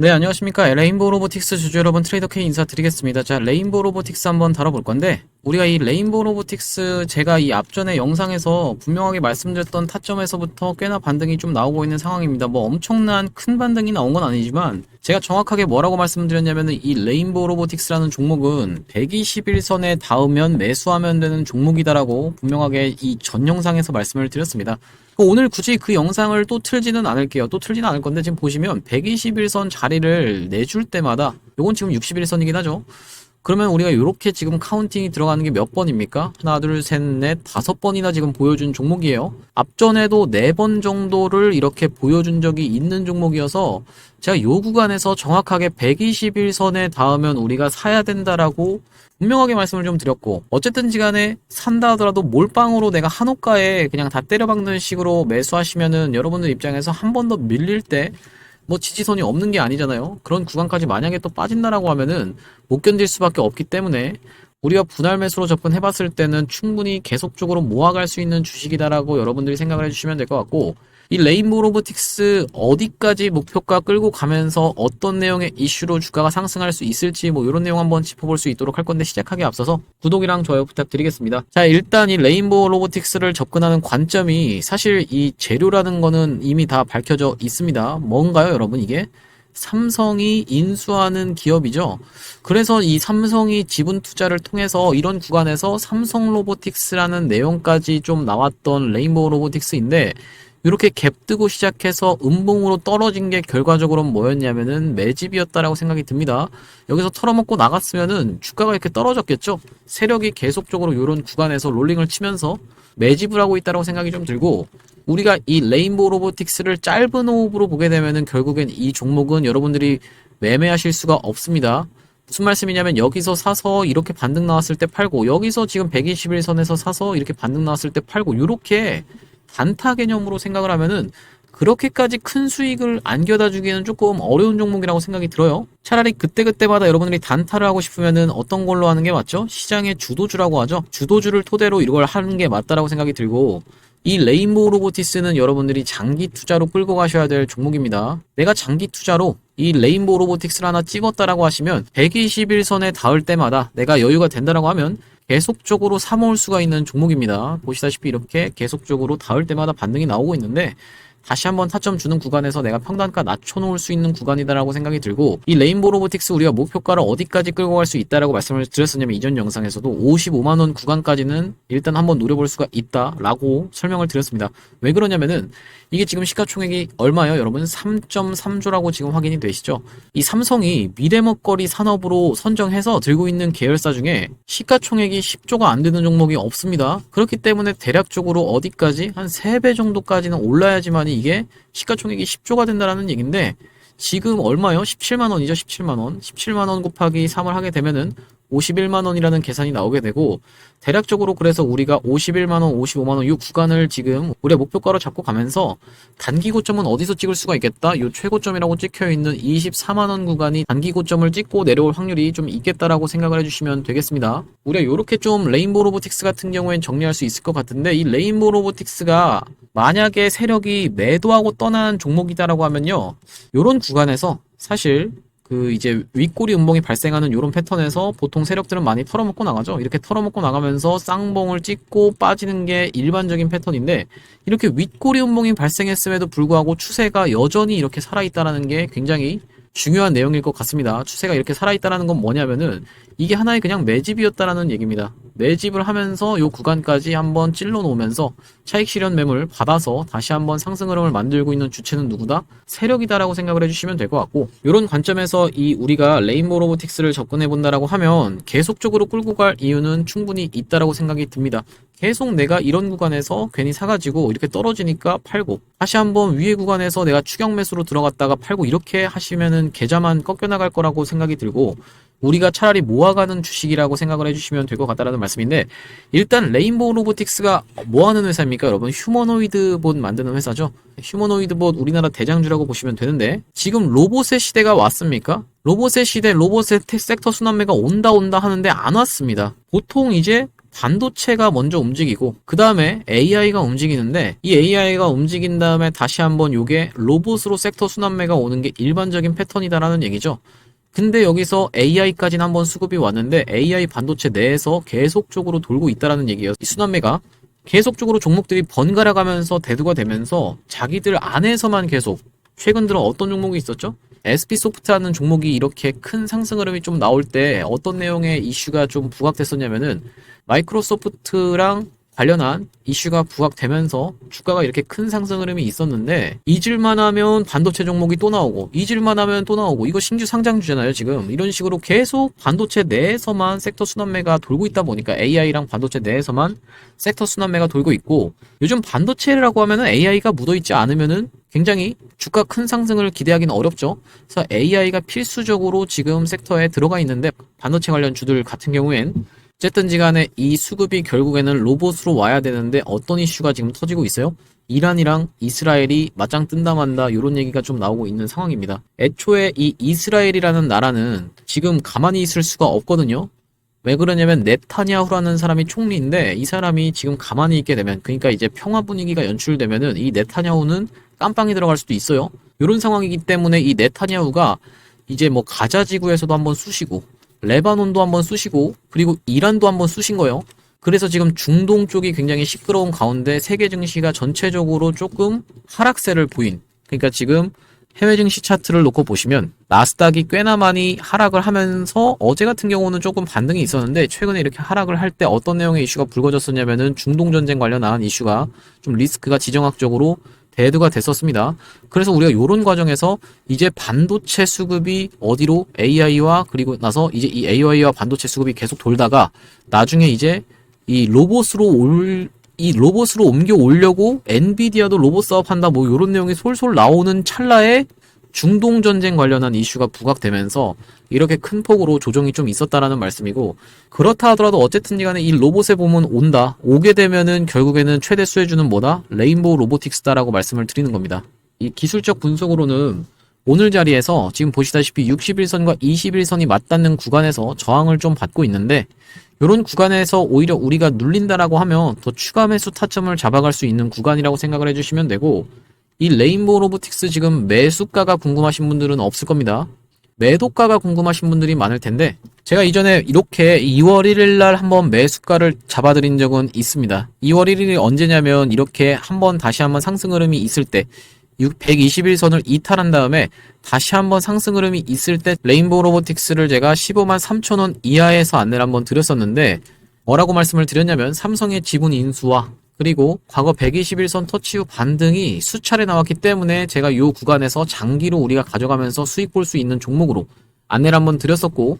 네, 안녕하십니까. 레인보우 로보틱스 주주 여러분 트레이더 K 인사드리겠습니다. 자, 레인보우 로보틱스 한번 다뤄볼 건데, 우리가 이 레인보우 로보틱스 제가 이 앞전에 영상에서 분명하게 말씀드렸던 타점에서부터 꽤나 반등이 좀 나오고 있는 상황입니다. 뭐 엄청난 큰 반등이 나온 건 아니지만, 제가 정확하게 뭐라고 말씀드렸냐면은 이 레인보우 로보틱스라는 종목은 121선에 닿으면 매수하면 되는 종목이다라고 분명하게 이 전 영상에서 말씀을 드렸습니다. 오늘 굳이 그 영상을 또 틀지는 않을게요. 또 틀지는 않을 건데 지금 보시면 121선 자리를 내줄 때마다 요건 지금 61선이긴 하죠. 그러면 우리가 이렇게 지금 카운팅이 들어가는 게 몇 번입니까? 하나, 둘, 셋, 넷, 다섯 번이나 지금 보여준 종목이에요. 앞전에도 네 번 정도를 이렇게 보여준 적이 있는 종목이어서 제가 요 구간에서 정확하게 121선에 닿으면 우리가 사야 된다라고 분명하게 말씀을 좀 드렸고 어쨌든지 간에 산다 하더라도 몰빵으로 내가 한호가에 그냥 다 때려박는 식으로 매수하시면은 여러분들 입장에서 한 번 더 밀릴 때 뭐 지지선이 없는 게 아니잖아요. 그런 구간까지 만약에 또 빠진다라고 하면은 못 견딜 수밖에 없기 때문에 우리가 분할 매수로 접근해봤을 때는 충분히 계속적으로 모아갈 수 있는 주식이다라고 여러분들이 생각을 해주시면 될 것 같고 이 레인보우 로보틱스 어디까지 목표가 끌고 가면서 어떤 내용의 이슈로 주가가 상승할 수 있을지 뭐 이런 내용 한번 짚어볼 수 있도록 할 건데 시작하기 앞서서 구독이랑 좋아요 부탁드리겠습니다. 자 일단 이 레인보우 로보틱스를 접근하는 관점이 사실 이 재료라는 거는 이미 다 밝혀져 있습니다. 뭔가요 여러분 이게? 삼성이 인수하는 기업이죠. 그래서 이 삼성이 지분 투자를 통해서 이런 구간에서 삼성 로보틱스라는 내용까지 좀 나왔던 레인보우 로보틱스인데 이렇게 갭 뜨고 시작해서 음봉으로 떨어진 게 결과적으로 뭐였냐면은 매집이었다라고 생각이 듭니다. 여기서 털어먹고 나갔으면은 주가가 이렇게 떨어졌겠죠. 세력이 계속적으로 이런 구간에서 롤링을 치면서 매집을 하고 있다라고 생각이 좀 들고 우리가 이 레인보우 로보틱스를 짧은 호흡으로 보게 되면은 결국엔 이 종목은 여러분들이 매매하실 수가 없습니다. 무슨 말씀이냐면 여기서 사서 이렇게 반등 나왔을 때 팔고 여기서 지금 121선에서 사서 이렇게 반등 나왔을 때 팔고 이렇게 단타 개념으로 생각을 하면은 그렇게까지 큰 수익을 안겨다 주기에는 조금 어려운 종목이라고 생각이 들어요. 차라리 그때그때마다 여러분들이 단타를 하고 싶으면은 어떤 걸로 하는 게 맞죠? 시장의 주도주라고 하죠. 주도주를 토대로 이걸 하는 게 맞다라고 생각이 들고 이 레인보우 로보티스는 여러분들이 장기 투자로 끌고 가셔야 될 종목입니다. 내가 장기 투자로 이 레인보우 로보틱스를 하나 찍었다라고 하시면 121선에 닿을 때마다 내가 여유가 된다라고 하면 계속적으로 사모을 수가 있는 종목입니다. 보시다시피 이렇게 계속적으로 닿을 때마다 반등이 나오고 있는데 다시 한번 타점 주는 구간에서 내가 평단가 낮춰놓을 수 있는 구간이다라고 생각이 들고 이 레인보우 로보틱스 우리가 목표가를 어디까지 끌고 갈 수 있다라고 말씀을 드렸었냐면 이전 영상에서도 55만원 구간까지는 일단 한번 노려볼 수가 있다라고 설명을 드렸습니다. 왜 그러냐면은 이게 지금 시가총액이 얼마예요 여러분? 3.3조라고 지금 확인이 되시죠? 이 삼성이 미래 먹거리 산업으로 선정해서 들고 있는 계열사 중에 시가총액이 10조가 안 되는 종목이 없습니다. 그렇기 때문에 대략적으로 어디까지 한 3배 정도까지는 올라야지만이 이게 시가총액이 10조가 된다라는 얘기인데 지금 얼마요? 17만 원이죠. 17만 원. 17만 원 곱하기 3을 하게 되면은 51만 원이라는 계산이 나오게 되고 대략적으로 그래서 우리가 51만 원, 55만 원 이 구간을 지금 우리의 목표가로 잡고 가면서 단기 고점은 어디서 찍을 수가 있겠다? 이 최고점이라고 찍혀 있는 24만 원 구간이 단기 고점을 찍고 내려올 확률이 좀 있겠다라고 생각을 해주시면 되겠습니다. 우리가 이렇게 좀 레인보우 로보틱스 같은 경우엔 정리할 수 있을 것 같은데 이 레인보우 로보틱스가 만약에 세력이 매도하고 떠난 종목이다라고 하면요. 이런 구간에서 사실 그 이제 윗꼬리 음봉이 발생하는 이런 패턴에서 보통 세력들은 많이 털어먹고 나가죠. 이렇게 털어먹고 나가면서 쌍봉을 찍고 빠지는 게 일반적인 패턴인데 이렇게 윗꼬리 음봉이 발생했음에도 불구하고 추세가 여전히 이렇게 살아있다라는 게 굉장히 중요한 내용일 것 같습니다. 추세가 이렇게 살아있다라는 건 뭐냐면은 이게 하나의 그냥 매집이었다라는 얘기입니다. 매집을 하면서 요 구간까지 한번 찔러 놓으면서 차익 실현 매물 받아서 다시 한번 상승 흐름을 만들고 있는 주체는 누구다? 세력이다라고 생각을 해주시면 될 것 같고 이런 관점에서 이 우리가 레인보우 로보틱스를 접근해 본다라고 하면 계속적으로 끌고 갈 이유는 충분히 있다라고 생각이 듭니다. 계속 내가 이런 구간에서 괜히 사가지고 이렇게 떨어지니까 팔고 다시 한번 위에 구간에서 내가 추격 매수로 들어갔다가 팔고 이렇게 하시면은 계좌만 꺾여 나갈 거라고 생각이 들고 우리가 차라리 모아가는 주식이라고 생각을 해주시면 될 것 같다라는 말씀인데 일단 레인보우 로보틱스가 뭐 하는 회사입니까 여러분? 휴머노이드 봇 만드는 회사죠? 휴머노이드 봇 우리나라 대장주라고 보시면 되는데 지금 로봇의 시대가 왔습니까? 로봇의 시대 로봇의 텍- 섹터 순환매가 온다 온다 하는데 안 왔습니다. 보통 이제 반도체가 먼저 움직이고 그 다음에 AI가 움직이는데 이 AI가 움직인 다음에 다시 한번 요게 로봇으로 섹터 순환매가 오는 게 일반적인 패턴이다라는 얘기죠. 근데 여기서 AI까지는 한번 수급이 왔는데 AI 반도체 내에서 계속적으로 돌고 있다라는 얘기예요. 이 순환매가 계속적으로 종목들이 번갈아 가면서 대두가 되면서 자기들 안에서만 계속 최근 들어 어떤 종목이 있었죠? SP소프트라는 종목이 이렇게 큰 상승 흐름이 좀 나올 때 어떤 내용의 이슈가 좀 부각됐었냐면은 마이크로소프트랑 관련한 이슈가 부각되면서 주가가 이렇게 큰 상승 흐름이 있었는데 잊을만 하면 반도체 종목이 또 나오고 잊을만 하면 또 나오고 이거 신규 상장주잖아요 지금 이런 식으로 계속 반도체 내에서만 섹터 순환매가 돌고 있다 보니까 AI랑 반도체 내에서만 섹터 순환매가 돌고 있고 요즘 반도체라고 하면은 AI가 묻어있지 않으면은 굉장히 주가 큰 상승을 기대하기는 어렵죠. 그래서 AI가 필수적으로 지금 섹터에 들어가 있는데 반도체 관련 주들 같은 경우엔 어쨌든지 간에 이 수급이 결국에는 로봇으로 와야 되는데 어떤 이슈가 지금 터지고 있어요? 이란이랑 이스라엘이 맞짱 뜬다 만다 이런 얘기가 좀 나오고 있는 상황입니다. 애초에 이 이스라엘이라는 나라는 지금 가만히 있을 수가 없거든요. 왜 그러냐면 네타냐후라는 사람이 총리인데 이 사람이 지금 가만히 있게 되면 그러니까 이제 평화 분위기가 연출되면은 이 네타냐후는 깜빵이 들어갈 수도 있어요. 이런 상황이기 때문에 이 네타냐후가 이제 뭐 가자 지구에서도 한번 쑤시고 레바논도 한번 쑤시고 그리고 이란도 한번 쑤신 거예요. 그래서 지금 중동 쪽이 굉장히 시끄러운 가운데 세계 증시가 전체적으로 조금 하락세를 보인. 그러니까 지금 해외 증시 차트를 놓고 보시면 나스닥이 꽤나 많이 하락을 하면서 어제 같은 경우는 조금 반등이 있었는데 최근에 이렇게 하락을 할 때 어떤 내용의 이슈가 불거졌었냐면은 중동 전쟁 관련한 이슈가 좀 리스크가 지정학적으로 대두가 됐었습니다. 그래서 우리가 이런 과정에서 이제 반도체 수급이 어디로 AI와 그리고 나서 이제 이 AI와 반도체 수급이 계속 돌다가 나중에 이제 이 로봇으로 올, 이 로봇으로 옮겨 오려고 엔비디아도 로봇 사업한다 뭐 이런 내용이 솔솔 나오는 찰나에 중동 전쟁 관련한 이슈가 부각되면서 이렇게 큰 폭으로 조정이 좀 있었다라는 말씀이고 그렇다 하더라도 어쨌든 간에 이 로봇에 보면 온다. 오게 되면은 결국에는 최대 수혜주는 뭐다? 레인보우 로보틱스다라고 말씀을 드리는 겁니다. 이 기술적 분석으로는 오늘 자리에서 지금 보시다시피 61선과 21선이 맞닿는 구간에서 저항을 좀 받고 있는데 이런 구간에서 오히려 우리가 눌린다라고 하면 더 추가 매수 타점을 잡아갈 수 있는 구간이라고 생각을 해주시면 되고 이 레인보우 로보틱스 지금 매수가가 궁금하신 분들은 없을 겁니다. 매도가가 궁금하신 분들이 많을 텐데 제가 이전에 이렇게 2월 1일 날 한번 매수가를 잡아드린 적은 있습니다. 2월 1일이 언제냐면 이렇게 한번 다시 한번 상승 흐름이 있을 때 121선을 이탈한 다음에 다시 한번 상승 흐름이 있을 때 레인보우 로보틱스를 제가 15만 3천원 이하에서 안내를 한번 드렸었는데 뭐라고 말씀을 드렸냐면 삼성의 지분 인수와 그리고 과거 121선 터치 후 반등이 수차례 나왔기 때문에 제가 이 구간에서 장기로 우리가 가져가면서 수익 볼 수 있는 종목으로 안내를 한번 드렸었고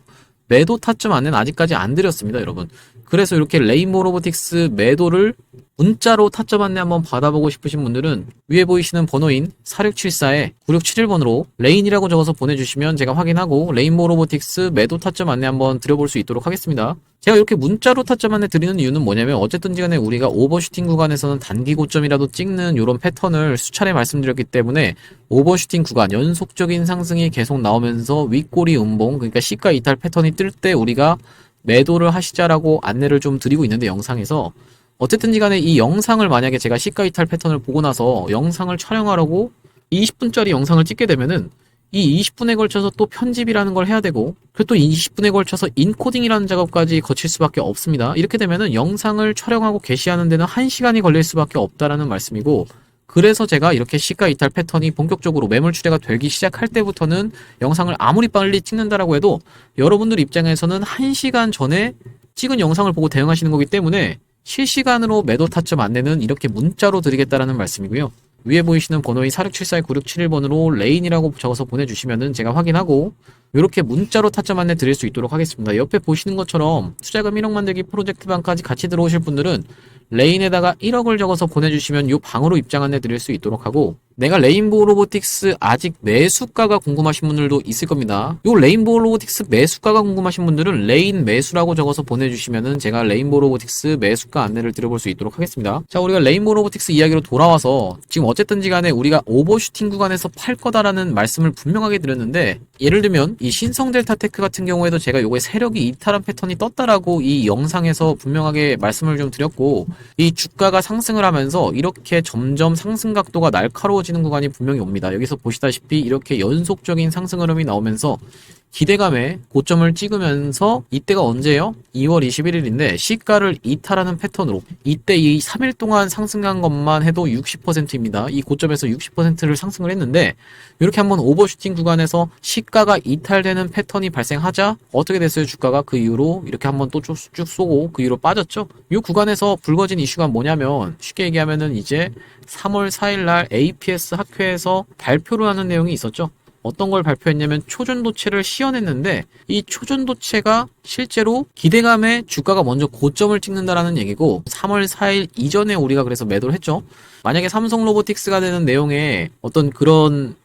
매도 타점 안내는 아직까지 안 드렸습니다 여러분. 그래서 이렇게 레인보우 로보틱스 매도를 문자로 타점 안내 한번 받아보고 싶으신 분들은 위에 보이시는 번호인 4674에 9671번으로 레인이라고 적어서 보내주시면 제가 확인하고 레인보우 로보틱스 매도 타점 안내 한번 드려볼 수 있도록 하겠습니다. 제가 이렇게 문자로 타점 안내 드리는 이유는 뭐냐면 어쨌든지 간에 우리가 오버슈팅 구간에서는 단기 고점이라도 찍는 이런 패턴을 수차례 말씀드렸기 때문에 오버슈팅 구간 연속적인 상승이 계속 나오면서 윗꼬리 음봉 그러니까 시가 이탈 패턴이 뜰 때 우리가 매도를 하시자라고 안내를 좀 드리고 있는데 영상에서 어쨌든지 간에 이 영상을 만약에 제가 시가 이탈 패턴을 보고 나서 영상을 촬영하려고 20분짜리 영상을 찍게 되면은 이 20분에 걸쳐서 또 편집이라는 걸 해야 되고 그리고 또 20분에 걸쳐서 인코딩이라는 작업까지 거칠 수밖에 없습니다. 이렇게 되면은 영상을 촬영하고 게시하는 데는 1시간이 걸릴 수밖에 없다라는 말씀이고 그래서 제가 이렇게 시가 이탈 패턴이 본격적으로 매물 추례가 되기 시작할 때부터는 영상을 아무리 빨리 찍는다라고 해도 여러분들 입장에서는 1시간 전에 찍은 영상을 보고 대응하시는 거기 때문에 실시간으로 매도 타점 안내는 이렇게 문자로 드리겠다라는 말씀이고요. 위에 보이시는 번호인 4674-9671번으로 레인이라고 적어서 보내주시면은 제가 확인하고 이렇게 문자로 타점 안내 드릴 수 있도록 하겠습니다. 옆에 보시는 것처럼 투자금 1억 만들기 프로젝트 방까지 같이 들어오실 분들은 레인에다가 1억을 적어서 보내주시면 이 방으로 입장 안내 드릴 수 있도록 하고 내가 레인보우 로보틱스 아직 매수가가 궁금하신 분들도 있을 겁니다. 요 레인보우 로보틱스 매수가가 궁금하신 분들은 레인 매수라고 적어서 보내주시면은 제가 레인보우 로보틱스 매수가 안내를 드려볼 수 있도록 하겠습니다. 자, 우리가 레인보우 로보틱스 이야기로 돌아와서 지금 어쨌든지 간에 우리가 오버슈팅 구간에서 팔 거다라는 말씀을 분명하게 드렸는데 예를 들면 이 신성 델타 테크 같은 경우에도 제가 요거에 세력이 이탈한 패턴이 떴다라고 이 영상에서 분명하게 말씀을 좀 드렸고 이 주가가 상승을 하면서 이렇게 점점 상승 각도가 날카로워 지는 구간이 분명히 옵니다. 여기서 보시다시피 이렇게 연속적인 상승 흐름이 나오면서 기대감에 고점을 찍으면서 이때가 언제예요? 2월 21일인데 시가를 이탈하는 패턴으로 이때 이 3일 동안 상승한 것만 해도 60%입니다. 이 고점에서 60%를 상승을 했는데 이렇게 한번 오버슈팅 구간에서 시가가 이탈되는 패턴이 발생하자 어떻게 됐어요? 주가가 그 이후로 이렇게 한번 또 쭉 쏘고 그 이후로 빠졌죠. 이 구간에서 불거진 이슈가 뭐냐면 쉽게 얘기하면은 이제 3월 4일 날 APS 학회에서 발표를 하는 내용이 있었죠. 어떤 걸 발표했냐면 초전도체를 시연했는데 이 초전도체가 실제로 기대감에 주가가 먼저 고점을 찍는다라는 얘기고 3월 4일 이전에 우리가 그래서 매도를 했죠. 만약에 삼성 로보틱스가 되는 내용에 어떤 그런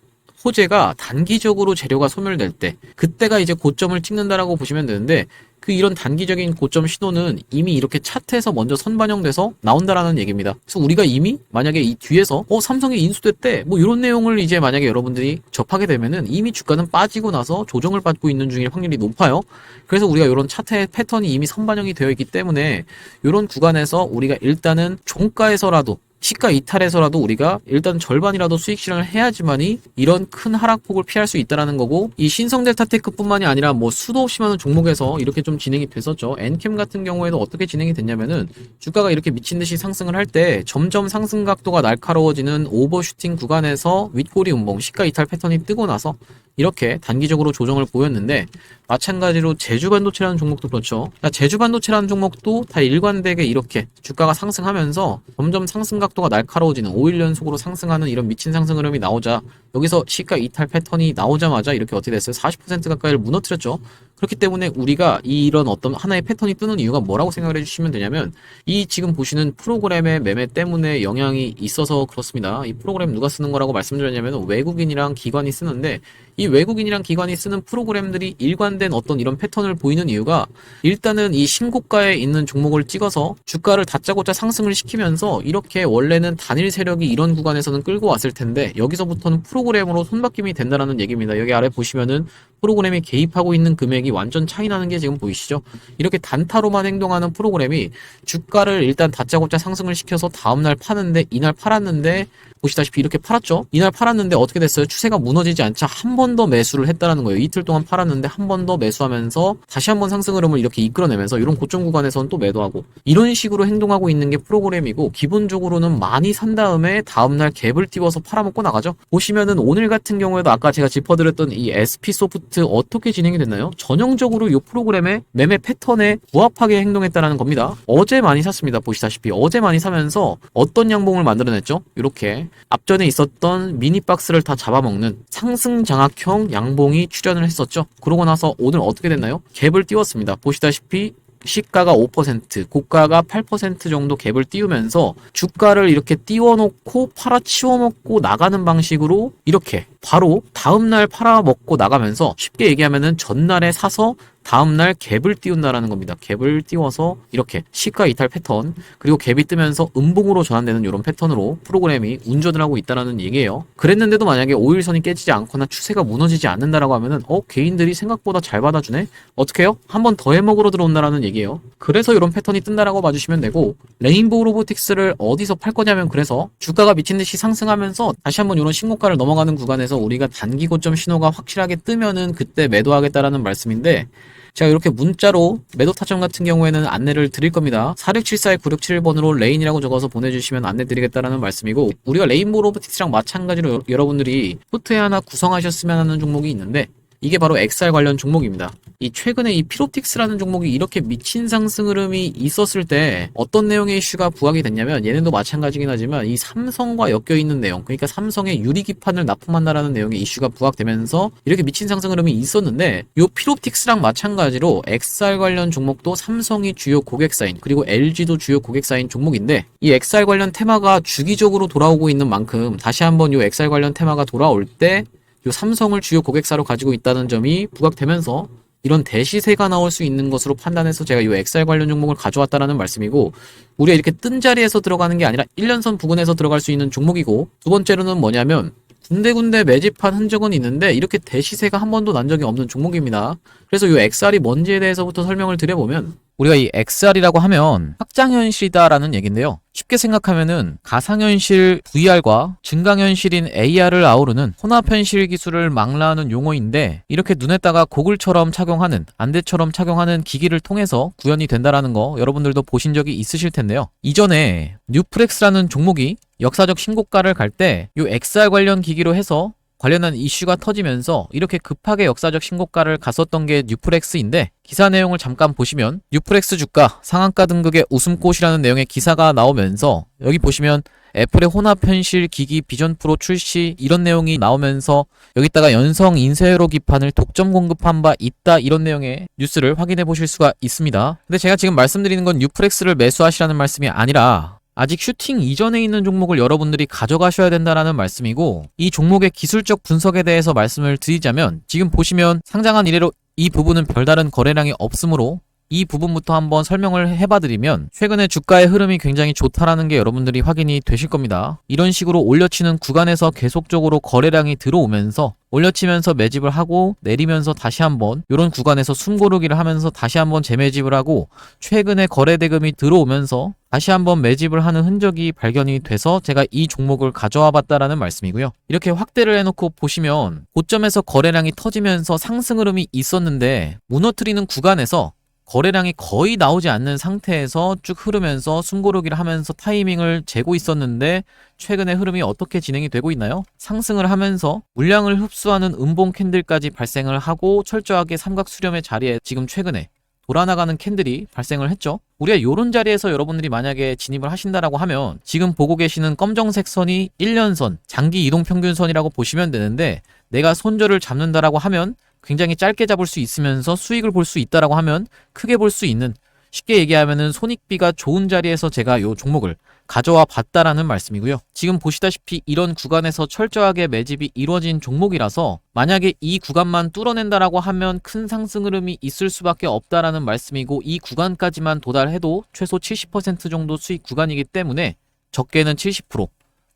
호재가 단기적으로 재료가 소멸될 때 그때가 이제 고점을 찍는다라고 보시면 되는데 그 이런 단기적인 고점 신호는 이미 이렇게 차트에서 먼저 선반영돼서 나온다라는 얘기입니다. 그래서 우리가 이미 만약에 이 뒤에서 어 삼성이 인수됐대 뭐 이런 내용을 이제 만약에 여러분들이 접하게 되면은 이미 주가는 빠지고 나서 조정을 받고 있는 중일 확률이 높아요. 그래서 우리가 이런 차트의 패턴이 이미 선반영이 되어 있기 때문에 이런 구간에서 우리가 일단은 종가에서라도 시가 이탈에서라도 우리가 일단 절반이라도 수익 실현을 해야지만이 이런 큰 하락폭을 피할 수 있다라는 거고 이 신성 델타 테크뿐만이 아니라 뭐 수도 없이 많은 종목에서 이렇게 좀 진행이 됐었죠. 엔캠 같은 경우에도 어떻게 진행이 됐냐면은 주가가 이렇게 미친 듯이 상승을 할 때 점점 상승 각도가 날카로워지는 오버슈팅 구간에서 윗꼬리 운봉 시가 이탈 패턴이 뜨고 나서 이렇게 단기적으로 조정을 보였는데 마찬가지로 제주 반도체라는 종목도 그렇죠. 자, 제주 반도체라는 종목도 다 일관되게 이렇게 주가가 상승하면서 점점 상승 각도가 날카로워지는 5일 연속으로 상승하는 이런 미친 상승 흐름이 나오자 여기서 시가 이탈 패턴이 나오자마자 이렇게 어떻게 됐어요? 40% 가까이를 무너뜨렸죠. 그렇기 때문에 우리가 이런 어떤 하나의 패턴이 뜨는 이유가 뭐라고 생각을 해주시면 되냐면 이 지금 보시는 프로그램의 매매 때문에 영향이 있어서 그렇습니다. 이 프로그램 누가 쓰는 거라고 말씀드렸냐면 외국인이랑 기관이 쓰는데 이 외국인이랑 기관이 쓰는 프로그램들이 일관된 어떤 이런 패턴을 보이는 이유가 일단은 이 신고가에 있는 종목을 찍어서 주가를 다짜고짜 상승을 시키면서 이렇게 원래는 단일 세력이 이런 구간에서는 끌고 왔을 텐데 여기서부터는 프로그램으로 손바뀜이 된다라는 얘기입니다. 여기 아래 보시면은 프로그램이 개입하고 있는 금액이 완전 차이 나는 게 지금 보이시죠? 이렇게 단타로만 행동하는 프로그램이 주가를 일단 다짜고짜 상승을 시켜서 다음날 파는데 이날 팔았는데 보시다시피 이렇게 팔았죠? 이날 팔았는데 어떻게 됐어요? 추세가 무너지지 않자 한 번 더 매수를 했다라는 거예요. 이틀 동안 팔았는데 한 번 더 매수하면서 다시 한 번 상승 흐름을 이렇게 이끌어내면서 이런 고점 구간에서는 또 매도하고 이런 식으로 행동하고 있는 게 프로그램이고 기본적으로는 많이 산 다음에 다음날 갭을 띄워서 팔아먹고 나가죠. 보시면은 오늘 같은 경우에도 아까 제가 짚어드렸던 이 SP 소프트 어떻게 진행이 됐나요? 전 형적으로 이 프로그램의 매매 패턴에 부합하게 행동했다라는 겁니다. 어제 많이 샀습니다. 보시다시피 어제 많이 사면서 어떤 양봉을 만들어냈죠? 이렇게 앞전에 있었던 미니박스를 다 잡아먹는 상승 장악형 양봉이 출현을 했었죠. 그러고 나서 오늘 어떻게 됐나요? 갭을 띄웠습니다. 보시다시피 시가가 5%, 고가가 8% 정도 갭을 띄우면서 주가를 이렇게 띄워놓고 팔아치워 먹고 나가는 방식으로 이렇게 바로 다음날 팔아먹고 나가면서 쉽게 얘기하면은 전날에 사서 다음날 갭을 띄운다라는 겁니다. 갭을 띄워서 이렇게 시가 이탈 패턴 그리고 갭이 뜨면서 음봉으로 전환되는 이런 패턴으로 프로그램이 운전을 하고 있다라는 얘기예요. 그랬는데도 만약에 5일선이 깨지지 않거나 추세가 무너지지 않는다라고 하면은 어 개인들이 생각보다 잘 받아주네. 어떻게 해요? 한 번 더 해먹으러 들어온다라는 얘기예요. 그래서 이런 패턴이 뜬다라고 봐주시면 되고 레인보우 로보틱스를 어디서 팔 거냐면 그래서 주가가 미친 듯이 상승하면서 다시 한번 이런 신고가를 넘어가는 구간에서 우리가 단기 고점 신호가 확실하게 뜨면은 그때 매도하겠다라는 말씀인데 제가 이렇게 문자로 매도 타점 같은 경우에는 안내를 드릴 겁니다. 4674-9671번으로 레인이라고 적어서 보내주시면 안내 드리겠다라는 말씀이고 우리가 레인보우 로보틱스랑 마찬가지로 여러분들이 포트에 하나 구성하셨으면 하는 종목이 있는데 이게 바로 XR 관련 종목입니다. 이 최근에 이 피롭틱스라는 종목이 이렇게 미친 상승 흐름이 있었을 때 어떤 내용의 이슈가 부각이 됐냐면 얘네도 마찬가지긴 하지만 이 삼성과 엮여 있는 내용 그러니까 삼성의 유리기판을 납품한다라는 내용의 이슈가 부각되면서 이렇게 미친 상승 흐름이 있었는데 요 피롭틱스랑 마찬가지로 XR 관련 종목도 삼성이 주요 고객사인 그리고 LG도 주요 고객사인 종목인데 이 XR 관련 테마가 주기적으로 돌아오고 있는 만큼 다시 한번 요 XR 관련 테마가 돌아올 때 요 삼성을 주요 고객사로 가지고 있다는 점이 부각되면서 이런 대시세가 나올 수 있는 것으로 판단해서 제가 이 XR 관련 종목을 가져왔다라는 말씀이고 우리가 이렇게 뜬 자리에서 들어가는 게 아니라 1년선 부근에서 들어갈 수 있는 종목이고 두 번째로는 뭐냐면 군데군데 매집한 흔적은 있는데 이렇게 대시세가 한 번도 난 적이 없는 종목입니다. 그래서 이 XR이 뭔지에 대해서부터 설명을 드려보면 우리가 이 XR이라고 하면 확장현실이다라는 얘기인데요. 쉽게 생각하면은 가상현실 VR과 증강현실인 AR을 아우르는 혼합현실 기술을 망라하는 용어인데 이렇게 눈에다가 고글처럼 착용하는 안대처럼 착용하는 기기를 통해서 구현이 된다라는 거 여러분들도 보신 적이 있으실 텐데요. 이전에 뉴프렉스라는 종목이 역사적 신고가를 갈 때 이 XR 관련 기기로 해서 관련한 이슈가 터지면서 이렇게 급하게 역사적 신고가를 갔었던 게 뉴프렉스인데 기사 내용을 잠깐 보시면 뉴프렉스 주가 상한가 등극의 웃음꽃이라는 내용의 기사가 나오면서 여기 보시면 애플의 혼합 현실 기기 비전 프로 출시 이런 내용이 나오면서 여기다가 연성 인쇄로 기판을 독점 공급한 바 있다 이런 내용의 뉴스를 확인해 보실 수가 있습니다. 근데 제가 지금 말씀드리는 건 뉴프렉스를 매수하시라는 말씀이 아니라 아직 슈팅 이전에 있는 종목을 여러분들이 가져가셔야 된다라는 말씀이고 이 종목의 기술적 분석에 대해서 말씀을 드리자면 지금 보시면 상장한 이래로 이 부분은 별다른 거래량이 없으므로 이 부분부터 한번 설명을 해봐드리면 최근에 주가의 흐름이 굉장히 좋다라는 게 여러분들이 확인이 되실 겁니다. 이런 식으로 올려치는 구간에서 계속적으로 거래량이 들어오면서 올려치면서 매집을 하고 내리면서 다시 한번 이런 구간에서 숨고르기를 하면서 다시 한번 재매집을 하고 최근에 거래 대금이 들어오면서 다시 한번 매집을 하는 흔적이 발견이 돼서 제가 이 종목을 가져와 봤다라는 말씀이고요. 이렇게 확대를 해놓고 보시면 고점에서 거래량이 터지면서 상승 흐름이 있었는데 무너뜨리는 구간에서 거래량이 거의 나오지 않는 상태에서 쭉 흐르면서 숨고르기를 하면서 타이밍을 재고 있었는데 최근에 흐름이 어떻게 진행이 되고 있나요? 상승을 하면서 물량을 흡수하는 음봉 캔들까지 발생을 하고 철저하게 삼각 수렴의 자리에 지금 최근에 돌아나가는 캔들이 발생을 했죠. 우리가 요런 자리에서 여러분들이 만약에 진입을 하신다라고 하면 지금 보고 계시는 검정색 선이 1년선, 장기 이동 평균선이라고 보시면 되는데 내가 손절을 잡는다라고 하면 굉장히 짧게 잡을 수 있으면서 수익을 볼 수 있다라고 하면 크게 볼 수 있는 쉽게 얘기하면은 손익비가 좋은 자리에서 제가 요 종목을 가져와 봤다라는 말씀이고요. 지금 보시다시피 이런 구간에서 철저하게 매집이 이루어진 종목이라서 만약에 이 구간만 뚫어낸다라고 하면 큰 상승 흐름이 있을 수밖에 없다라는 말씀이고 이 구간까지만 도달해도 최소 70% 정도 수익 구간이기 때문에 적게는 70%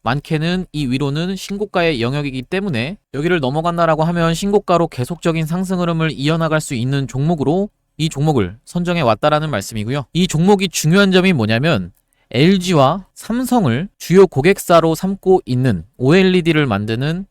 많게는 이 위로는 신고가의 영역이기 때문에 여기를 넘어간다라고 하면 신고가로 계속적인 상승 흐름을 이어나갈 수 있는 종목으로 이 종목을 선정해 왔다라는 말씀이고요. 이 종목이 중요한 점이 뭐냐면 LG와 삼성을 주요 고객사로 삼고 있는 OLED를 만드는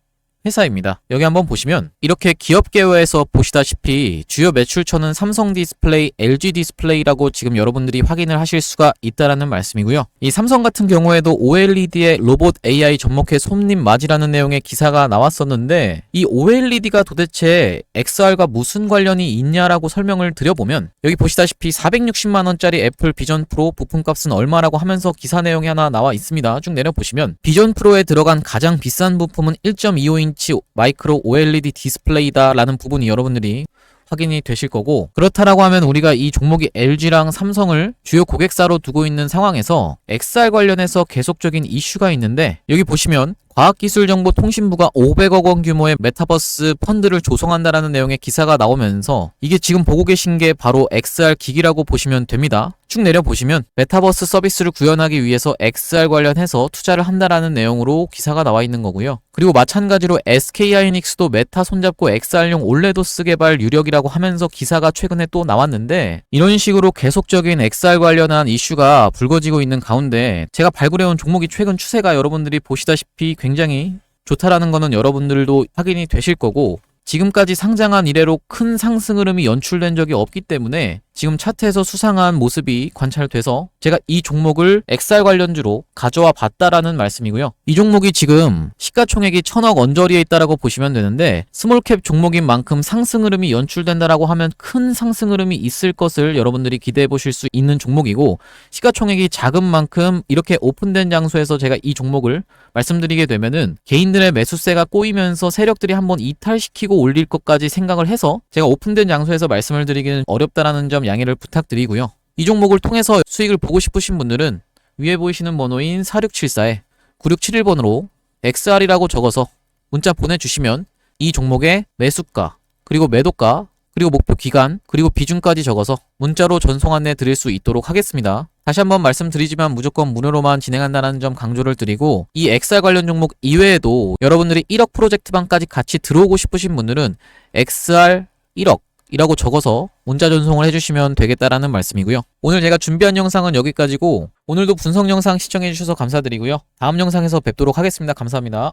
회사입니다. 여기 한번 보시면 이렇게 기업 개요에서 보시다시피 주요 매출처는 삼성 디스플레이, LG 디스플레이라고 지금 여러분들이 확인을 하실 수가 있다라는 말씀이고요. 이 삼성 같은 경우에도 OLED의 로봇 AI 접목해 손님 맞이라는 내용의 기사가 나왔었는데 이 OLED가 도대체 XR과 무슨 관련이 있냐라고 설명을 드려보면 여기 보시다시피 460만 원짜리 애플 비전 프로 부품값은 얼마라고 하면서 기사 내용이 하나 나와 있습니다. 쭉 내려 보시면 비전 프로에 들어간 가장 비싼 부품은 1.25인 치 마이크로 OLED 디스플레이다라는 부분이 여러분들이 확인이 되실 거고 그렇다라고 하면 우리가 이 종목이 LG랑 삼성을 주요 고객사로 두고 있는 상황에서 XR 관련해서 계속적인 이슈가 있는데 여기 보시면 과학기술정보통신부가 500억 원 규모의 메타버스 펀드를 조성한다라는 내용의 기사가 나오면서 이게 지금 보고 계신 게 바로 XR 기기라고 보시면 됩니다. 쭉 내려 보시면 메타버스 서비스를 구현하기 위해서 XR 관련해서 투자를 한다라는 내용으로 기사가 나와 있는 거고요. 그리고 마찬가지로 SK하이닉스도 메타 손잡고 XR용 올레도스 개발 유력이라고 하면서 기사가 최근에 또 나왔는데 이런 식으로 계속적인 XR 관련한 이슈가 불거지고 있는 가운데 제가 발굴해온 종목이 최근 추세가 여러분들이 보시다시피 굉장히 좋다라는 거는 여러분들도 확인이 되실 거고 지금까지 상장한 이래로 큰 상승 흐름이 연출된 적이 없기 때문에 지금 차트에서 수상한 모습이 관찰돼서 제가 이 종목을 XR 관련주로 가져와 봤다라는 말씀이고요. 이 종목이 지금 시가총액이 천억 언저리에 있다라고 보시면 되는데 스몰캡 종목인 만큼 상승 흐름이 연출된다라고 하면 큰 상승 흐름이 있을 것을 여러분들이 기대해 보실 수 있는 종목이고 시가총액이 작은 만큼 이렇게 오픈된 장소에서 제가 이 종목을 말씀드리게 되면은 개인들의 매수세가 꼬이면서 세력들이 한번 이탈시키고 올릴 것까지 생각을 해서 제가 오픈된 장소에서 말씀을 드리기는 어렵다라는 점 양해를 부탁드리고요. 이 종목을 통해서 수익을 보고 싶으신 분들은 위에 보이시는 번호인 4674에 9671번으로 XR이라고 적어서 문자 보내주시면 이 종목의 매수가 그리고 매도가 그리고 목표 기간 그리고 비중까지 적어서 문자로 전송 안내 드릴 수 있도록 하겠습니다. 다시 한번 말씀드리지만 무조건 무료로만 진행한다는 점 강조를 드리고 이 XR 관련 종목 이외에도 여러분들이 1억 프로젝트방까지 같이 들어오고 싶으신 분들은 XR 1억 이라고 적어서 문자 전송을 해주시면 되겠다라는 말씀이고요. 오늘 제가 준비한 영상은 여기까지고 오늘도 분석 영상 시청해주셔서 감사드리고요. 다음 영상에서 뵙도록 하겠습니다. 감사합니다.